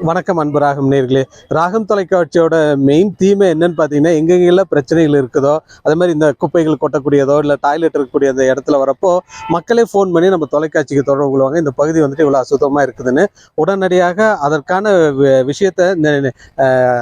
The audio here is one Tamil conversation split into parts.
வணக்கம் அன்பு ராகம் நேர்களே. ராகம் தொலைக்காட்சியோட மெயின் தீமை என்னன்னு பார்த்தீங்கன்னா எங்கெங்கெல்லாம் பிரச்சனைகள் இருக்குதோ அதே மாதிரி இந்த குப்பைகள் கொட்டக்கூடியதோ இல்லை டாய்லெட் இருக்கக்கூடிய அந்த இடத்துல வரப்போ மக்களே ஃபோன் பண்ணி நம்ம தொலைக்காட்சிக்கு தொடர்பு கொள்வாங்க. இந்த பகுதி வந்துட்டு இவ்வளோ அசுத்தமாக இருக்குதுன்னு. உடனடியாக அதற்கான வி- இந்த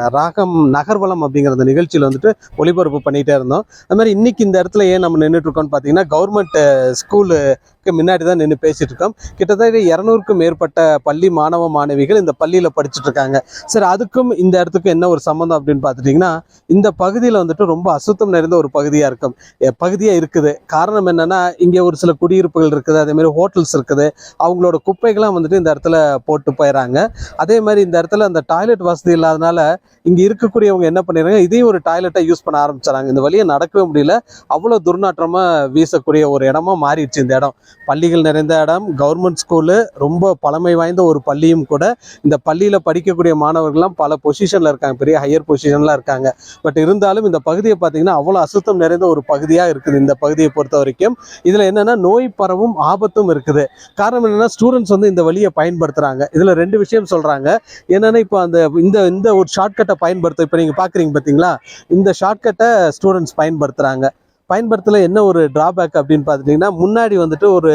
ராகம் நகர்வலம் அப்படிங்கிற அந்த நிகழ்ச்சியில் வந்துட்டு ஒளிபரப்பு பண்ணிகிட்டே இருந்தோம். அது மாதிரி இன்னைக்கு இந்த இடத்துல ஏன் நம்ம நின்றுட்டு இருக்கோம்னு பார்த்தீங்கன்னா கவர்மெண்ட் முன்னாடி தான் நின்று பேசிட்டு இருக்கோம் கிட்டத்தட்ட இரநூறுக்கும் மேற்பட்ட பள்ளி மாணவ மாணவிகள் இந்த பள்ளியில் படிச்சுட்டு இருக்காங்க சரி அதுக்கும் இந்த இடத்துக்கும் என்ன ஒரு சம்மந்தம் அப்படின்னு பார்த்துட்டிங்கன்னா இந்த பகுதியில் வந்துட்டு ரொம்ப அசுத்தம் நிறைந்த ஒரு பகுதியாக இருக்கும். பகுதியாக இருக்குது. காரணம் என்னன்னா இங்கே ஒரு சில குடியிருப்புகள் இருக்குது. அதேமாரி ஹோட்டல்ஸ் இருக்குது. அவங்களோட குப்பைகள்லாம் வந்துட்டு இந்த இடத்துல போட்டு போயிடறாங்க அதே மாதிரி இந்த இடத்துல அந்த டாய்லெட் வசதி இல்லாதனால இங்கே இருக்கக்கூடியவங்க என்ன பண்ணிடுறாங்க இதையும் ஒரு டாய்லெட்டாக யூஸ் பண்ண ஆரம்பிச்சாங்க இந்த வழியை நடக்கவே முடியல. அவ்வளோ துர்நாற்றமாக வீசக்கூடிய ஒரு இடமா மாறிடுச்சு இந்த இடம். பள்ளிகள் நிறைந்த இடம். கவர்மெண்ட் ஸ்கூலு ரொம்ப பழமை வாய்ந்த ஒரு பள்ளியும் கூட. இந்த பள்ளியில் படிக்கக்கூடிய மாணவர்கள்லாம் பல பொசிஷனில் இருக்காங்க. பெரிய ஹையர் பொசிஷன்லாம் இருக்காங்க. பட் இருந்தாலும் இந்த பகுதியை பார்த்தீங்கன்னா அவ்வளோ அசுத்தம் நிறைந்த ஒரு பகுதியாக இருக்குது இந்த பகுதியை பொறுத்த வரைக்கும். இதில் என்னென்னா நோய் பரவும் ஆபத்தும் இருக்குது. காரணம் என்னென்னா ஸ்டூடெண்ட்ஸ் வந்து இந்த வழியை பயன்படுத்துகிறாங்க இதில் ரெண்டு விஷயம் சொல்கிறாங்க என்னென்னா இப்போ அந்த இந்த இந்த ஒரு ஷார்ட்கட்டை பயன்படுத்த இப்போ நீங்கள் பார்க்குறீங்க பார்த்தீங்களா இந்த ஷார்ட்கட்டை ஸ்டூடெண்ட்ஸ் பயன்படுத்துகிறாங்க பயன்படுத்தல என்ன ஒரு டிராபேக் அப்படின்னு பார்த்துட்டிங்கன்னா முன்னாடி வந்துட்டு ஒரு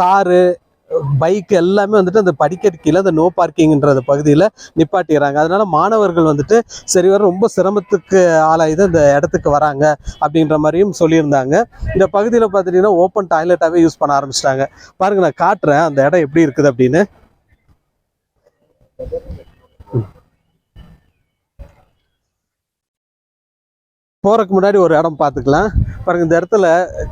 காரு பைக் எல்லாமே வந்துட்டு அந்த படிக்கட்டு கீழே அந்த நோ பார்க்கிங்ன்ற பகுதியில் நிப்பாட்டிடுறாங்க. அதனால மாணவர்கள் வந்துட்டு சரி வர ரொம்ப சிரமத்துக்கு ஆளாகி அந்த இடத்துக்கு வராங்க அப்படின்ற மாதிரியும் சொல்லியிருந்தாங்க. இந்த பகுதியில் பார்த்துட்டிங்கன்னா ஓப்பன் டாய்லெட்டாகவே யூஸ் பண்ண ஆரம்பிச்சிட்டாங்க. பாருங்க நான் காட்டுறேன் அந்த இடம் எப்படி இருக்குது அப்படின்னு. போறதுக்கு முன்னாடி ஒரு இடம் பார்த்துக்கலாம். பாருங்க இந்த இடத்துல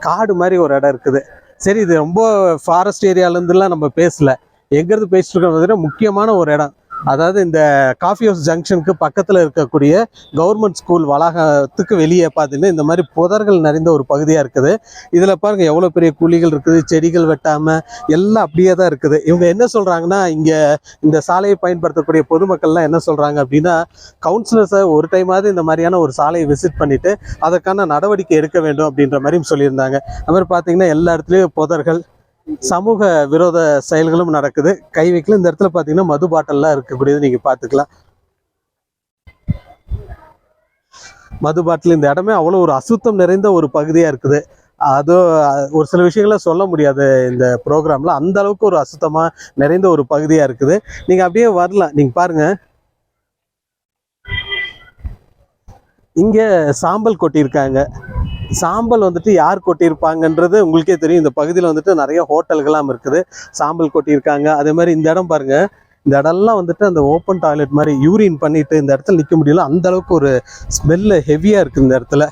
காடு மாதிரி ஒரு இடம் இருக்குது. சரி இது ரொம்ப ஃபாரஸ்ட் ஏரியாலேருந்துலாம் நம்ம பேசல. எங்கேருந்து பேசிட்டு இருக்கோம் பார்த்தீங்கன்னா முக்கியமான ஒரு இடம். அதாவது இந்த காஃபி ஹவுஸ் ஜங்ஷனுக்கு பக்கத்தில் இருக்கக்கூடிய கவர்மெண்ட் ஸ்கூல் வளாகத்துக்கு வெளியே பார்த்தீங்கன்னா இந்த மாதிரி புதர்கள் நிறைந்த ஒரு பகுதியாக இருக்குது. இதில் பாருங்கள் எவ்வளோ பெரிய குழிகள் இருக்குது செடிகள் வெட்டாமல் எல்லாம் அப்படியே தான் இருக்குது. இவங்க என்ன சொல்கிறாங்கன்னா இங்கே இந்த சாலையை பயன்படுத்தக்கூடிய பொதுமக்கள்லாம் என்ன சொல்கிறாங்க அப்படின்னா கவுன்சிலர்ஸை ஒரு டைமாவது இந்த மாதிரியான ஒரு சாலையை விசிட் பண்ணிவிட்டு அதற்கான நடவடிக்கை எடுக்க வேண்டும் அப்படின்ற மாதிரியும் சொல்லியிருந்தாங்க. அது மாதிரி பார்த்தீங்கன்னா எல்லா இடத்துலையும் புதர்கள் சமூக விரோத செயல்களும் நடக்குது. கை வைக்கல. இந்த இடத்துல பார்த்தீங்கன்னா மது பாட்டல்லாம் இருக்கக்கூடியது நீங்கள் பார்த்துக்கலாம் மது பாட்டில் இந்த இடமே அவ்வளோ ஒரு அசுத்தம் நிறைந்த ஒரு பகுதியாக இருக்குது. அது ஒரு சில விஷயங்களை சொல்ல முடியாது இந்த ப்ரோக்ராமில் அந்த அளவுக்கு ஒரு அசுத்தமாக நிறைந்த ஒரு பகுதியாக இருக்குது. நீங்கள் அப்படியே வரலாம். நீங்கள் பாருங்க. இங்கே சாம்பல் கொட்டியிருக்காங்க. சாம்பல் வந்துட்டு யார் கொட்டியிருப்பாங்கன்றது உங்களுக்கே தெரியும். இந்த பகுதியில் வந்துட்டு நிறைய ஹோட்டல்கள்லாம் இருக்குது. சாம்பல் கொட்டியிருக்காங்க. அதே மாதிரி இந்த இடம் பாருங்க. இந்த இடம்லாம் வந்துட்டு அந்த ஓப்பன் டாய்லெட் மாதிரி யூரின் பண்ணிட்டு இந்த இடத்துல நிற்க முடியல. அந்த அளவுக்கு ஒரு ஸ்மெல்லு ஹெவியாக இருக்குது இந்த இடத்துல.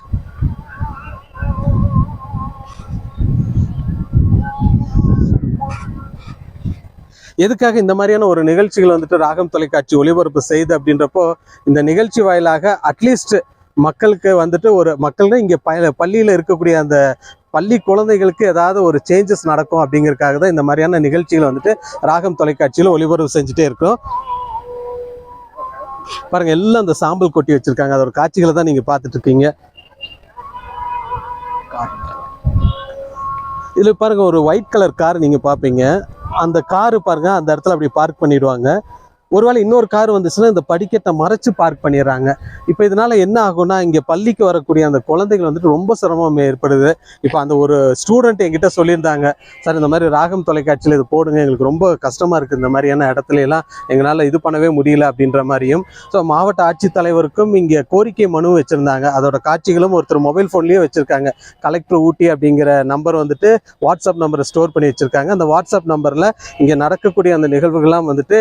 எதுக்காக இந்த மாதிரியான ஒரு நிகழ்ச்சிகள் வந்துட்டு ராகம் தொலைக்காட்சி ஒளிபரப்பு செய்து அப்படின்றப்போ இந்த நிகழ்ச்சி வாயிலாக அட்லீஸ்ட் மக்களுக்கு வந்துட்டு ஒரு மக்கள்னா இங்கே ப பள்ளியில் இருக்கக்கூடிய அந்த பள்ளி குழந்தைகளுக்கு ஏதாவது ஒரு சேஞ்சஸ் நடக்கும் அப்படிங்கறதுக்காக தான் இந்த மாதிரியான நிகழ்ச்சிகளை வந்துட்டு ராகம் தொலைக்காட்சியில் ஒளிபரப்பு செஞ்சுட்டே இருக்கோம். பாருங்க எல்லாம் அந்த சாம்பல் கொட்டி வச்சிருக்காங்க. அதோட காட்சிகளை தான் நீங்க பார்த்துட்டு இருக்கீங்க. இதுல பாருங்க ஒரு ஒயிட் கலர் கார் நீங்க பாப்பீங்க அந்த காரு பாருங்க அந்த இடத்துல அப்படி பார்க் பண்ணிடுவாங்க. ஒருவேளை இன்னொரு கார் வந்துச்சுன்னா இந்த படிக்கட்டை மறைச்சு பார்க் பண்ணிடுறாங்க. இப்போ இதனால என்ன ஆகும்னா இங்கே பள்ளிக்கு வரக்கூடிய அந்த குழந்தைகள் வந்துட்டு ரொம்ப சிரமம் ஏற்படுது. இப்போ அந்த ஒரு ஸ்டூடெண்ட் என்கிட்ட சொல்லியிருந்தாங்க சார் இந்த மாதிரி ராகம் தொலைக்காட்சியில் இது போடுங்க எங்களுக்கு ரொம்ப கஷ்டமாக இருக்குது இந்த மாதிரியான இடத்துல எல்லாம் எங்களால் இது பண்ணவே முடியல அப்படின்ற மாதிரியும். ஸோ மாவட்ட ஆட்சித்தலைவருக்கும் இங்கே கோரிக்கை மனு வச்சுருந்தாங்க. அதோட காட்சிகளும் ஒருத்தர் மொபைல் ஃபோன்லேயே வச்சுருக்காங்க. கலெக்டர் ஊட்டி அப்படிங்கிற நம்பர் வந்துட்டு வாட்ஸ்அப் நம்பரை ஸ்டோர் பண்ணி வச்சுருக்காங்க. அந்த வாட்ஸ்அப் நம்பரில் இங்கே நடக்கக்கூடிய அந்த நிகழ்வுகள்லாம் வந்துட்டு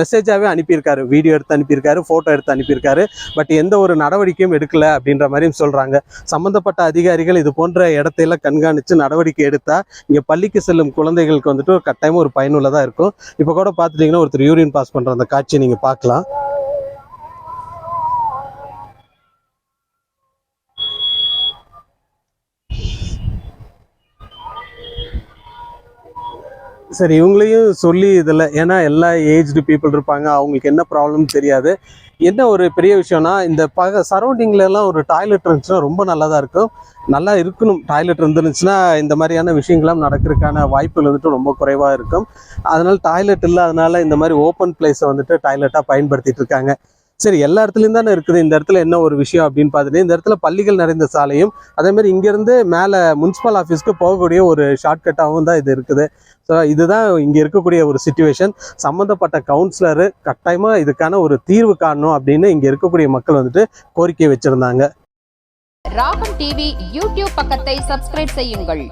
மெசேஜாகவே அனுப்பியிருக்காரு. வீடியோ எடுத்து அனுப்பியிருக்காரு ஃபோட்டோ எடுத்து அனுப்பியிருக்காரு. பட் எந்த ஒரு நடவடிக்கையும் எடுக்கல அப்படின்ற மாதிரியும் சொல்கிறாங்க சம்மந்தப்பட்ட அதிகாரிகள் இது போன்ற இடத்தையெல்லாம் கண்காணித்து நடவடிக்கை எடுத்தால் இங்கே பள்ளிக்கு செல்லும் குழந்தைகளுக்கு வந்துட்டு ஒரு கட்டாயமாக ஒரு பயனுள்ளதாக இருக்கும். இப்போ கூட பார்த்துட்டிங்கன்னா ஒருத்தர் யூரின் பாஸ் பண்ணுற அந்த காட்சியை நீங்கள் பார்க்கலாம். சரி இவங்களையும் சொல்லி இதில் ஏன்னா எல்லா ஏஜ்டு பீப்புள் இருப்பாங்க அவங்களுக்கு என்ன ப்ராப்ளம் தெரியாது. என்ன ஒரு பெரிய விஷயம்னா இந்த பக சரௌண்டிங்லலாம் ஒரு டாய்லெட் இருந்துச்சுன்னா ரொம்ப நல்லா தான் இருக்கும். நல்லா இருக்கணும் டாய்லெட் இருந்துருந்துச்சுன்னா இந்த மாதிரியான விஷயங்கள்லாம் நடக்கிறதுக்கான வாய்ப்புகள் வந்துட்டு ரொம்ப குறைவாக இருக்கும். அதனால் டாய்லெட் இல்லாதனால இந்த மாதிரி ஓப்பன் பிளேஸை வந்துட்டு டாய்லெட்டாக பயன்படுத்திகிட்டு இருக்காங்க. சரி எல்லா இடத்துலையும் தானே இருக்குது. இந்த இடத்துல என்ன ஒரு விஷயம் அப்படின்னு பார்த்துட்டு இந்த இடத்துல பள்ளிகள் நிறைந்த சாலையும் அதே மாதிரி இங்கேருந்து மேலே முனிசிபல் ஆஃபீஸ்க்கு போகக்கூடிய ஒரு ஷார்ட்கட்டாகவும் தான் இது இருக்குது. ஸோ இதுதான் இங்கே இருக்கக்கூடிய ஒரு சுச்சுவேஷன் சம்மந்தப்பட்ட கவுன்சிலரு கட்டாயமாக இதுக்கான ஒரு தீர்வு காணணும் அப்படின்னு இங்கே இருக்கக்கூடிய மக்கள் வந்துட்டு கோரிக்கை வச்சுருந்தாங்க. ராகம் டிவி யூடியூப் பக்கத்தை சப்ஸ்கிரைப் செய்யுங்கள்.